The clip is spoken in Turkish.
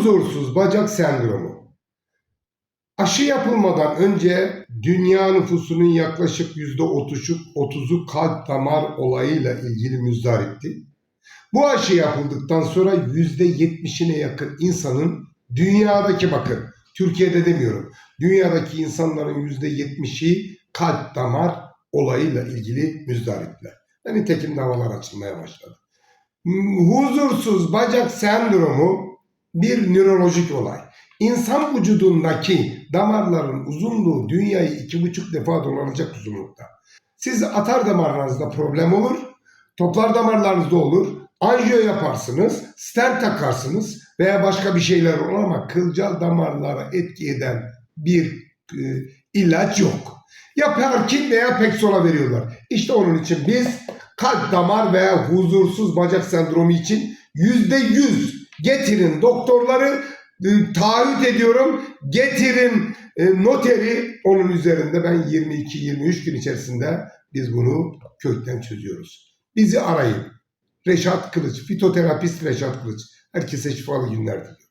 Huzursuz bacak sendromu. Aşı yapılmadan önce dünya nüfusunun yaklaşık %30'u 30'u kalp damar olayıyla ilgili müzdaripti. Bu aşı yapıldıktan sonra %70'ine yakın insanın dünyadaki bakın Türkiye'de demiyorum. Dünyadaki insanların %70'i kalp damar olayıyla ilgili müzdaripler. Ve nitekim davalar açılmaya başladı. Huzursuz bacak sendromu bir nörolojik olay. İnsan vücudundaki damarların uzunluğu dünyayı iki buçuk defa dolanacak uzunlukta. Siz atar damarlarınızda problem olur, toplar damarlarınızda olur, anjiyo yaparsınız, stent takarsınız veya başka bir şeyler olur ama kılcal damarlara etki eden bir e, ilaç yok. Ya Perkin veya Pexola veriyorlar. İşte onun için biz kalp damar veya huzursuz bacak sendromu için yüzde yüz getirin doktorları e, taahhüt ediyorum getirin e, noteri onun üzerinde ben 22-23 gün içerisinde biz bunu kökten çözüyoruz. Bizi arayın. Reşat Kılıç, fitoterapist Reşat Kılıç. Herkese şifalı günler diliyorum.